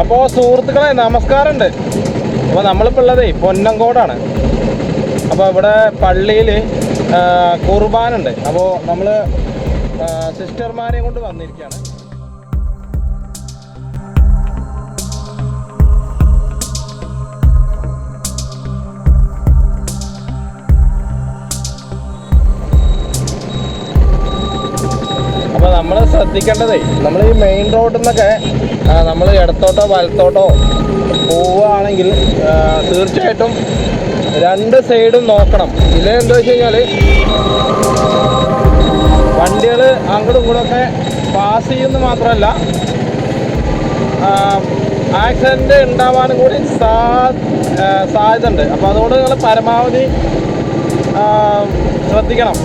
അപ്പോൾ സുഹൃത്തുക്കളെ നമസ്കാരമുണ്ട്. അപ്പോൾ നമ്മളിപ്പോൾ ഉള്ളതേ പൊന്നങ്കോടാണ്. അപ്പോൾ ഇവിടെ പള്ളിയിൽ കുർബാനുണ്ട് അപ്പോൾ നമ്മൾ സിസ്റ്റർമാരെയും കൊണ്ട് വന്നിരിക്കുകയാണ്. നമ്മൾ ശ്രദ്ധിക്കേണ്ടതേ നമ്മൾ ഈ മെയിൻ റോഡിൽ നിന്നൊക്കെ നമ്മൾ ഇടത്തോട്ടോ വലത്തോട്ടോ പോവുകയാണെങ്കിൽ തീർച്ചയായിട്ടും രണ്ട് സൈഡും നോക്കണം. ഇതിൽ എന്താ വെച്ച് കഴിഞ്ഞാൽ വണ്ടികൾ അങ്ങോട്ടും ഇങ്ങോട്ടൊക്കെ പാസ് ചെയ്യുന്നു മാത്രമല്ല ആക്സിഡന്റ് ഉണ്ടാവാനും കൂടി സാ സാധ്യതയുണ്ട്. അപ്പോൾ അതുകൊണ്ട് നിങ്ങൾ പരമാവധി ശ്രദ്ധിക്കണം.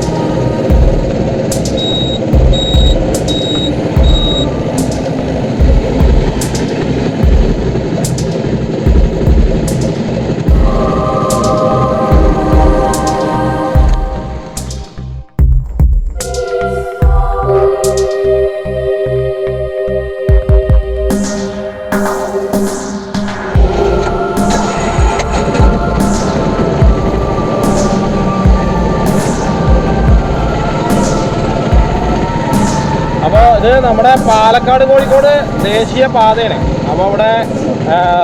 നമ്മുടെ പാലക്കാട് കോഴിക്കോട് ദേശീയ പാതയാണ്. അപ്പോൾ അവിടെ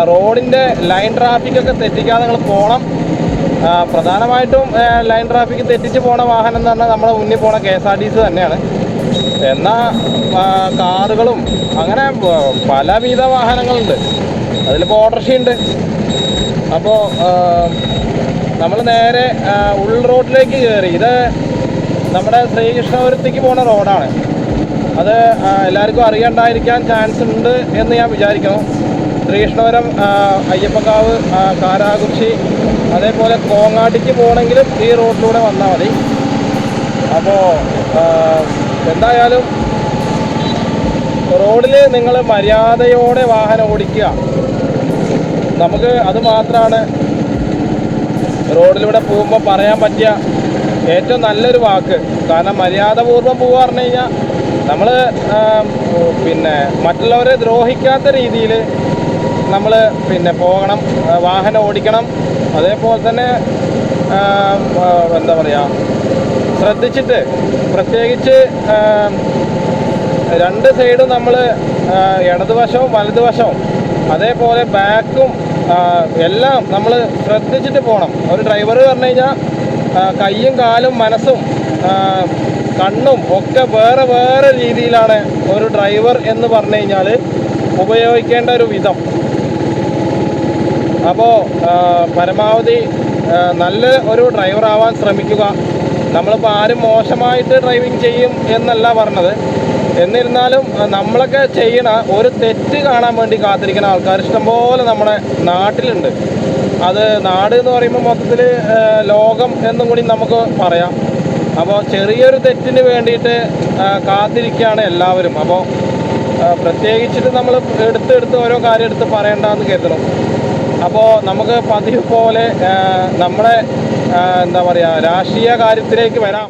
റോഡിന്റെ ലൈൻ ട്രാഫിക് ഒക്കെ തെറ്റിക്കാതെ നിങ്ങൾ പോകണം പ്രധാനമായിട്ടും ലൈൻ ട്രാഫിക് തെറ്റിച്ച് പോണ വാഹനം എന്ന് പറഞ്ഞാൽ നമ്മുടെ മുന്നിൽ പോണ K S R T C തന്നെയാണ്. എന്നാൽ കാറുകളും അങ്ങനെ പലവിധ വാഹനങ്ങളുണ്ട്. അതിലിപ്പോൾ ഉണ്ട്. അപ്പോൾ നമ്മൾ നേരെ ഉൾ റോഡിലേക്ക് കയറി ഇത് നമ്മുടെ ശ്രീകൃഷ്ണപുരത്തേക്ക് പോണ റോഡാണ്. അത് എല്ലാവർക്കും അറിയണ്ടായിരിക്കാൻ ചാൻസ് ഉണ്ട് എന്ന് ഞാൻ വിചാരിക്കുന്നു. ശ്രീകൃഷ്ണപുരം അയ്യപ്പക്കാവ് ആ, അതേപോലെ കോങ്ങാട്ടിക്ക് പോകണമെങ്കിലും ഈ റോഡിലൂടെ വന്നാൽ മതി. അപ്പോൾ എന്തായാലും റോഡിൽ നിങ്ങൾ മര്യാദയോടെ വാഹനം ഓടിക്കുക. നമുക്ക് അത് മാത്രമാണ് റോഡിലൂടെ പോകുമ്പോൾ പറയാൻ പറ്റിയ ഏറ്റവും നല്ലൊരു വാക്ക്. കാരണം മര്യാദപൂർവം പോവുക പറഞ്ഞു കഴിഞ്ഞാൽ നമ്മൾ പിന്നെ മറ്റുള്ളവരെ ദ്രോഹിക്കാത്ത രീതിയിൽ നമ്മൾ പിന്നെ പോകണം വാഹനം ഓടിക്കണം. അതേപോലെ തന്നെ എന്താ പറയുക ശ്രദ്ധിച്ചിട്ട് പ്രത്യേകിച്ച് രണ്ട് സൈഡും നമ്മൾ ഇടതുവശവും വലതുവശവും അതേപോലെ ബാക്കും എല്ലാം നമ്മൾ ശ്രദ്ധിച്ചിട്ട് പോകണം ഒരു ഡ്രൈവർ പറഞ്ഞു കഴിഞ്ഞാൽ കൈയും കാലും മനസ്സും കണ്ണും ഒക്കെ വേറെ വേറെ രീതിയിലാണ് ഒരു ഡ്രൈവർ എന്ന് പറഞ്ഞു കഴിഞ്ഞാൽ ഉപയോഗിക്കേണ്ട ഒരു വിധം. അപ്പോൾ പരമാവധി നല്ല ഒരു ഡ്രൈവർ ആവാൻ ശ്രമിക്കുക. നമ്മളിപ്പോൾ ആരും മോശമായിട്ട് ഡ്രൈവിംഗ് ചെയ്യും എന്നല്ല പറഞ്ഞത്. എന്നിരുന്നാലും നമ്മളൊക്കെ ചെയ്യണ ഒരു തെറ്റ് കാണാൻ വേണ്ടി കാത്തിരിക്കുന്ന ആൾക്കാർ ഇഷ്ടംപോലെ നമ്മുടെ നാട്ടിലുണ്ട്. അത് നാട് എന്ന് പറയുമ്പോൾ മൊത്തത്തിൽ ലോകം എന്നും കൂടി നമുക്ക് പറയാം. അപ്പോൾ ചെറിയൊരു തെറ്റിന് വേണ്ടിയിട്ട് കാത്തിരിക്കുകയാണ് എല്ലാവരും. അപ്പോൾ പ്രത്യേകിച്ചിട്ട് നമ്മൾ എടുത്തെടുത്ത് എടുത്ത് ഓരോ കാര്യം എടുത്ത് പറയണ്ടെന്ന് കരുതണം. അപ്പോൾ നമുക്ക് പതിവ് പോലെ നമ്മളെ എന്താ പറയാ രാഷ്ട്രീയ കാര്യത്തിലേക്ക് വരാം.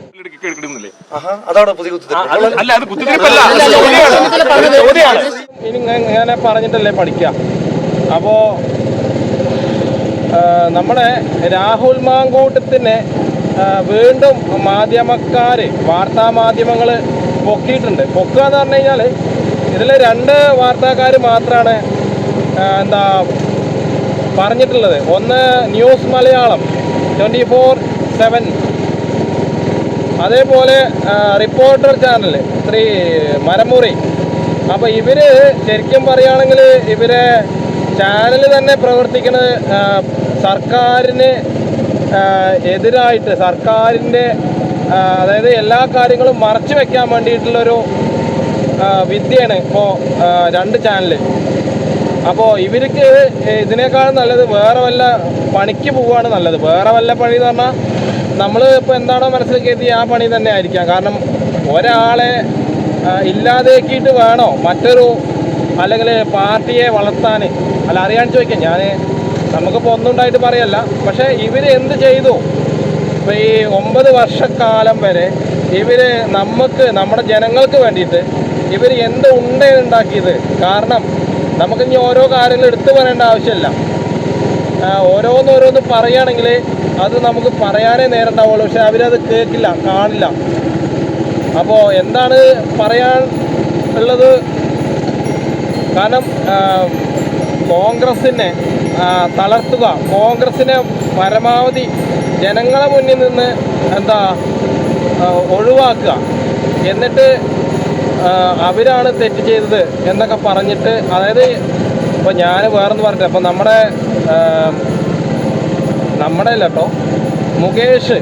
ഇനി ഇങ്ങ- ഇങ്ങനെ പറഞ്ഞിട്ടല്ലേ പഠിക്കുക അപ്പോൾ നമ്മുടെ രാഹുൽ മാങ്കൂട്ടത്തിനെ വീണ്ടും മാധ്യമക്കാർ വാർത്താ മാധ്യമങ്ങൾ പൊക്കിയിട്ടുണ്ട്. പൊക്കുക എന്ന് പറഞ്ഞു കഴിഞ്ഞാൽ ഇതിൽ രണ്ട് വാർത്താക്കാർ മാത്രമാണ് എന്താ പറഞ്ഞിട്ടുള്ളത്. ഒന്ന് news Malayalam twenty four seven അതേപോലെ റിപ്പോർട്ടർ ചാനൽ ശ്രീ മരമുറി. അപ്പോൾ ഇവർ ശരിക്കും പറയുകയാണെങ്കിൽ ഇവരെ ചാനൽ തന്നെ പ്രവർത്തിക്കുന്നത് സർക്കാരിന് എതിരായിട്ട് സർക്കാരിന്റെ അതായത് എല്ലാ കാര്യങ്ങളും മറച്ചു വെക്കാൻ വേണ്ടിയിട്ടുള്ളൊരു വിദ്യയാണ് ഇപ്പോൾ രണ്ട് ചാനൽ അപ്പോൾ ഇവർക്ക് ഇതിനേക്കാൾ നല്ലത് വേറെ വല്ല പണിക്ക് പോവുകയാണ് നല്ലത്. വേറെ വല്ല പണി എന്ന് പറഞ്ഞാൽ നമ്മൾ ഇപ്പോൾ എന്താണോ മനസ്സിൽ കരുതി ആ പണി തന്നെ ആയിരിക്കാം. കാരണം ഒരാളെ ഇല്ലാതാക്കിയിട്ട് വേണോ? മറ്റൊരു അല്ലെങ്കിൽ പാർട്ടിയെ വളർത്താൻ? അല്ല അറിയാൻ ചോദിക്കാം. ഞാൻ നമുക്കിപ്പോൾ ഒന്നും ഉണ്ടായിട്ട് പറയല്ല. പക്ഷേ ഇവർ എന്ത് ചെയ്തു? ഇപ്പോൾ ഈ ഒമ്പത് വർഷക്കാലം വരെ ഇവർ നമുക്ക് നമ്മുടെ ജനങ്ങൾക്ക് വേണ്ടിയിട്ട് ഇവർ എന്ത് ഉണ്ട ഉണ്ടാക്കിയത്? കാരണം നമുക്കിനി ഓരോ കാര്യങ്ങൾ എടുത്തു പറയേണ്ട ആവശ്യമില്ല. ഓരോന്നോരോന്ന് ഓരോന്ന് ഓരോന്ന് പറയുകയാണെങ്കിൽ അത് നമുക്ക് പറയാനേ നേരം പക്ഷേ അവരത് കേൾക്കില്ല കാണില്ല. അപ്പോൾ എന്താണ് പറയാൻ ഉള്ളത്? കാരണം കോൺഗ്രസിനെ തളർത്തുക. കോൺഗ്രസിനെ പരമാവധി ജനങ്ങളെ മുന്നിൽ നിന്ന് എന്താ ഒഴിവാക്കുക. എന്നിട്ട് അവരാണ് തെറ്റ് ചെയ്തത് എന്നൊക്കെ പറഞ്ഞിട്ട് അതായത് ഇപ്പോൾ ഞാൻ വേറെന്ന് പറഞ്ഞിട്ട് അപ്പോൾ നമ്മുടെ നമ്മുടെ കേട്ടോ മുകേഷ്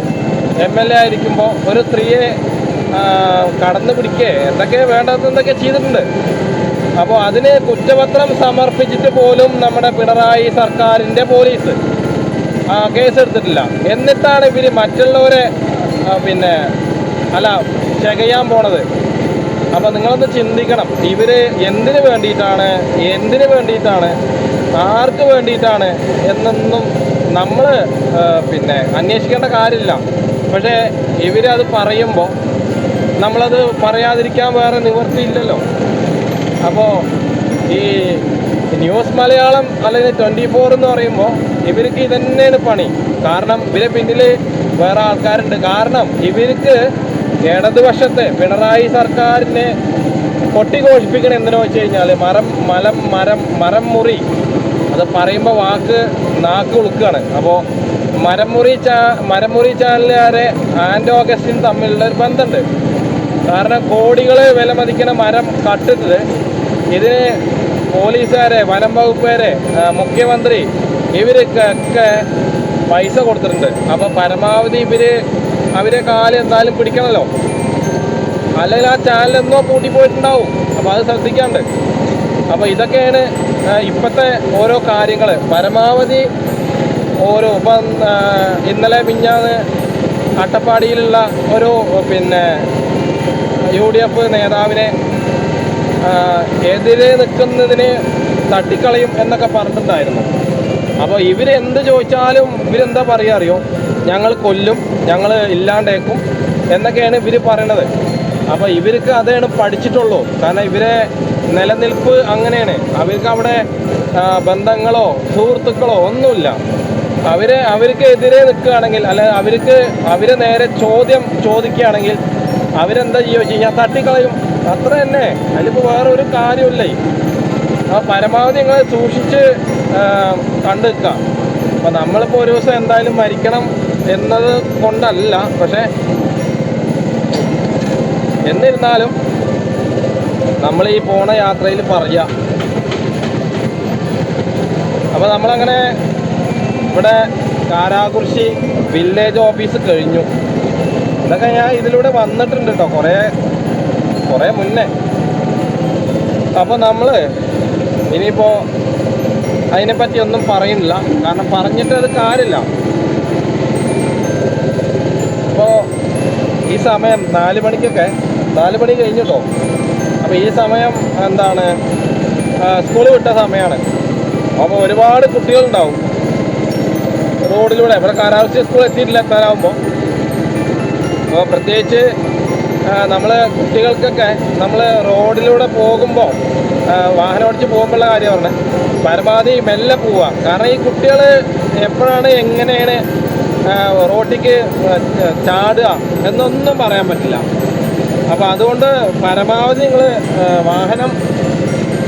എം എൽ എ ആയിരിക്കുമ്പോൾ ഒരു സ്ത്രീയെ കടന്നു പിടിക്കുക എന്തൊക്കെ വേണ്ടതെന്നൊക്കെ ചെയ്തിട്ടുണ്ട്. അപ്പോൾ അതിന് കുറ്റപത്രം സമർപ്പിച്ചിട്ട് പോലും നമ്മുടെ പിണറായി സർക്കാരിന്റെ പോലീസ് കേസെടുത്തിട്ടില്ല. എന്നിട്ടാണ് ഇവർ മറ്റുള്ളവരെ പിന്നെ അല്ല ചകയാൻ പോണത്. അപ്പോൾ നിങ്ങളൊന്ന് ചിന്തിക്കണം. ഇവർ എന്തിനു വേണ്ടിയിട്ടാണ് എന്തിനു വേണ്ടിയിട്ടാണ് ആർക്ക് വേണ്ടിയിട്ടാണ് എന്നൊന്നും നമ്മൾ പിന്നെ അന്വേഷിക്കേണ്ട കാര്യമില്ല. പക്ഷേ ഇവരത് പറയുമ്പോൾ നമ്മളത് പറയാതിരിക്കാൻ വേറെ നിവൃത്തിയില്ലല്ലോ. അപ്പോൾ ഈ ന്യൂസ് മലയാളം അല്ലെങ്കിൽ ട്വന്റി ഫോർ എന്ന് പറയുമ്പോൾ ഇവർക്ക് ഇതന്നെയാണ് പണി. കാരണം ഇവരെ പിന്നിൽ വേറെ ആൾക്കാരുണ്ട്. കാരണം ഇവർക്ക് ഇടതുപക്ഷത്തെ പിണറായി സർക്കാരിനെ പൊട്ടിഘോഷിപ്പിക്കണം എന്തിനു വെച്ച് കഴിഞ്ഞാൽ മരം മലം മരം മരം മുറി അത് പറയുമ്പോൾ വാക്ക് നാക്ക് ഉളുക്കുകയാണ് അപ്പോൾ മരമുറി ചാ മരമുറി ചാനലുകാരെ ആൻഡ് ഓഗസ്റ്റിൻ തമ്മിലുള്ള ഒരു ബന്ധമുണ്ട്. കാരണം കോടികൾ വില മതിക്കുന്ന മരം കട്ടുന്നത് ഇതിന് പോലീസുകാരെ വനം വകുപ്പുകാരെ മുഖ്യമന്ത്രി ഇവരൊക്കെ പൈസ കൊടുത്തിട്ടുണ്ട്. അപ്പോൾ പരമാവധി ഇവർ അവരെ കാൽ എന്തായാലും പിടിക്കണമല്ലോ അല്ലെങ്കിൽ ആ ചാനൽ എന്നോ പൂട്ടിപ്പോയിട്ടുണ്ടാവും. അപ്പോൾ അത് ശ്രദ്ധിക്കാണ്ട്. അപ്പോൾ ഇതൊക്കെയാണ് ഇപ്പോഴത്തെ ഓരോ കാര്യങ്ങൾ പരമാവധി ഓരോ ഇപ്പം ഇന്നലെ മിഞ്ഞാന്ന് അട്ടപ്പാടിയിലുള്ള ഒരു പിന്നെ യു ഡി എഫ് നേതാവിനെ എതിരെ നിൽക്കുന്നതിന് തട്ടിക്കളയും എന്നൊക്കെ പറഞ്ഞിട്ടുണ്ടായിരുന്നു. അപ്പോൾ ഇവരെന്ത് ചോദിച്ചാലും ഇവരെന്താ പറയുക അറിയോ? ഞങ്ങൾ കൊല്ലും ഞങ്ങൾ ഇല്ലാണ്ടേക്കും എന്നൊക്കെയാണ് ഇവർ പറയണത്. അപ്പോൾ ഇവർക്ക് അതാണ് പഠിച്ചിട്ടുള്ളൂ. കാരണം ഇവരെ നിലനിൽപ്പ് അങ്ങനെയാണ്. അവർക്ക് അവിടെ ബന്ധങ്ങളോ സുഹൃത്തുക്കളോ ഒന്നുമില്ല. അവരെ അവർക്ക് എതിരെ നിൽക്കുകയാണെങ്കിൽ അല്ലെ അവർക്ക് അവരെ നേരെ ചോദ്യം ചോദിക്കുകയാണെങ്കിൽ അവരെന്താ ചെയ്യുക വെച്ച് തട്ടിക്കളയും. അത്ര തന്നെ. അതിലിപ്പോൾ വേറെ ഒരു കാര്യമില്ലേ ആ പരമാവധി നിങ്ങൾ സൂക്ഷിച്ച് കണ്ടു നിൽക്കുക അപ്പം നമ്മളിപ്പോൾ ഒരു ദിവസം എന്തായാലും മരിക്കണം എന്നത് കൊണ്ടല്ല. പക്ഷേ എന്നിരുന്നാലും നമ്മൾ ഈ പോണ യാത്രയിൽ പറയുക അപ്പോൾ നമ്മളങ്ങനെ ഇവിടെ കാരാകുർശി വില്ലേജ് ഓഫീസ് കഴിഞ്ഞു. ഇതൊക്കെ ഞാൻ ഇതിലൂടെ വന്നിട്ടുണ്ട് കേട്ടോ കുറേ കുറേ മുന്നേ. അപ്പോൾ നമ്മൾ ഇനിയിപ്പോൾ അതിനെപ്പറ്റി ഒന്നും പറയുന്നില്ല. കാരണം പറഞ്ഞിട്ട് അത് കാര്യമില്ല. അപ്പോൾ ഈ സമയം നാല് മണിക്കൊക്കെ നാല് മണി കഴിഞ്ഞു കേട്ടോ അപ്പോൾ ഈ സമയം എന്താണ്? സ്കൂൾ വിട്ട സമയമാണ് അപ്പോൾ ഒരുപാട് കുട്ടികളുണ്ടാവും. റോഡിലൂടെ. ഇവിടെ കാലാവസ്ഥ സ്കൂൾ എത്തിയിട്ടില്ല എത്താനാവുമ്പോൾ അപ്പോൾ പ്രത്യേകിച്ച് നമ്മൾ കുട്ടികൾക്കൊക്കെ നമ്മൾ റോഡിലൂടെ പോകുമ്പോൾ വാഹനം ഓടിച്ച് പോകുമ്പോഴുള്ള കാര്യം പറഞ്ഞത് പരമാവധി മെല്ലെ പോവുക കാരണം ഈ കുട്ടികൾ എപ്പോഴാണ് എങ്ങനെയാണ് റോട്ടിക്ക് ചാടുക എന്നൊന്നും പറയാൻ പറ്റില്ല. അപ്പോൾ അതുകൊണ്ട് പരമാവധി നിങ്ങൾ വാഹനം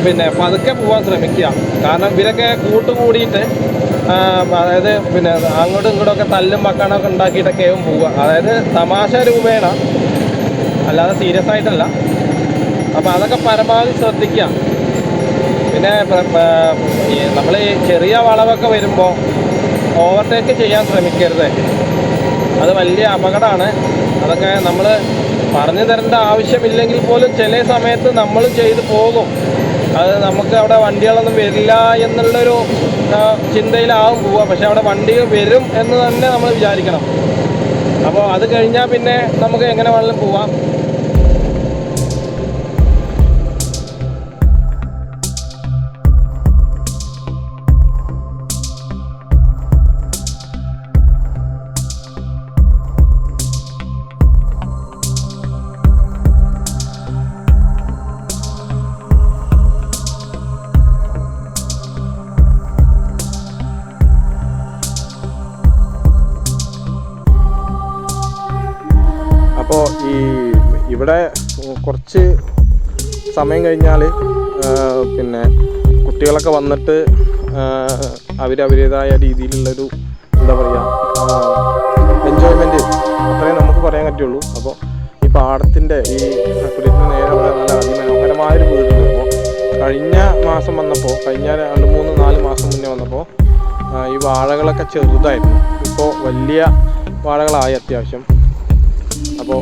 പിന്നെ പതുക്കെ പോകാൻ ശ്രമിക്കുക. കാരണം ഇവരൊക്കെ കൂട്ടുകൂടിയിട്ട് അതായത് പിന്നെ അങ്ങോട്ടും ഇങ്ങോട്ടും ഒക്കെ തല്ലും മക്കാണൊക്കെ ഉണ്ടാക്കിയിട്ടൊക്കെയും പോവുക. അതായത് തമാശ രൂപേണ. അല്ലാതെ സീരിയസ് ആയിട്ടല്ല. അപ്പോൾ അതൊക്കെ പരമാവധി ശ്രദ്ധിക്കുക. പിന്നെ നമ്മൾ ഈ ചെറിയ വളവൊക്കെ വരുമ്പോൾ ഓവർടേക്ക് ചെയ്യാൻ ശ്രമിക്കരുത്. അത് വലിയ അപകടമാണ്. അതൊക്കെ നമ്മൾ പറഞ്ഞു തരേണ്ട ആവശ്യമില്ലെങ്കിൽ പോലും ചില സമയത്ത് നമ്മൾ ചെയ്തു പോകും. അത് നമുക്ക് അവിടെ വണ്ടികളൊന്നും വരില്ല എന്നുള്ളൊരു ചിന്തയിലാവും പോവുക. പക്ഷെ അവിടെ വണ്ടി വരും എന്ന് തന്നെ നമ്മൾ വിചാരിക്കണം. അപ്പോൾ അത് കഴിഞ്ഞാൽ പിന്നെ നമുക്ക് എങ്ങനെ വേണമെങ്കിലും പോവാം. ഇവിടെ കുറച്ച് സമയം കഴിഞ്ഞാൽ പിന്നെ കുട്ടികളൊക്കെ വന്നിട്ട് അവരവരുടേതായ രീതിയിലുള്ളൊരു എന്താ പറയുക എൻജോയ്മെന്റ് അത്രയും നമുക്ക് പറയാൻ പറ്റുള്ളൂ. അപ്പോൾ ഈ പാടത്തിന്റെ ഈ അക്കുര്യത്തിന് നേരെ ഉള്ള നല്ല അതിമനോഹരമായൊരു വീടുണ്ട് അപ്പോൾ കഴിഞ്ഞ മാസം വന്നപ്പോൾ കഴിഞ്ഞ രണ്ട് മൂന്ന് നാല് മാസം മുന്നേ വന്നപ്പോൾ ഈ വാഴകളൊക്കെ ചെറുതായിരുന്നു. ഇപ്പോൾ വലിയ വാഴകളായി അത്യാവശ്യം. അപ്പോൾ